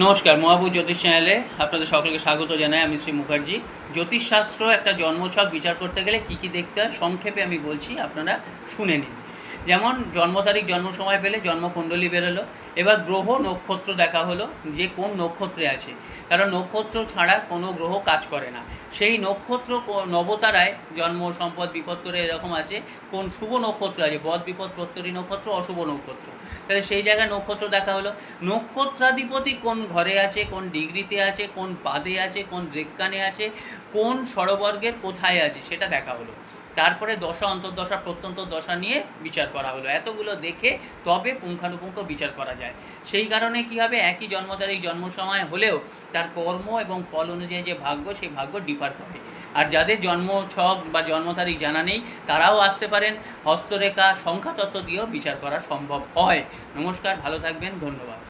নমস্কার মহাবু জ্যোতিষ চ্যানেলে আপনাদের সকলকে স্বাগত জানাই। আমি শ্রী মুখার্জি। জ্যোতিষশাস্ত্র একটা জন্মছক বিচার করতে গেলে কি কি দেখতে হয়, সংক্ষেপে আমি বলছি, আপনারা শুনে নিন। যেমন জন্ম তারিখ, জন্ম সময় পেলে জন্মকুণ্ডলী বেরোলো। এবার গ্রহ নক্ষত্র দেখা হলো, যে কোন নক্ষত্রে আছে। কারণ নক্ষত্র ছাড়া কোনো গ্রহ কাজ করে না। সেই নক্ষত্র নবতারায় জন্ম, সম্পদ, বিপদ করে এরকম আছে, কোন শুভ নক্ষত্র আছে, বদ বিপদ, প্রত্যরী নক্ষত্র, অশুভ নক্ষত্র। তাহলে সেই জায়গায় নক্ষত্র দেখা হলো। নক্ষত্রাধিপতি কোন ঘরে আছে, কোন ডিগ্রিতে আছে, কোন পাদে আছে, কোন রেক্কানে আছে, কোন সরবর্গের কোথায় আছে, সেটা দেখা হলো। তারপরে দশা, অন্তর্দশা প্রত্যন্ত দশা নিয়ে বিচার করা হলো। এতগুলো দেখে তবে পুঙ্খানুপুঙ্খ বিচার করা যায়। সেই কারণে কি হবে? একই জন্ম তারিখ, জন্ম সময় হলেও তার কর্ম এবং ফল অনুযায়ী যে ভাগ্য, সেই ভাগ্য ডিফার করে। আর যাদের জন্ম ছক বা জন্ম তারিখ জানা নেই, তারাও আসতে পারেন। হস্তরেখা, সংখ্যাতত্ত্ব দিয়েও বিচার করা সম্ভব হয়। নমস্কার, ভালো থাকবেন, ধন্যবাদ।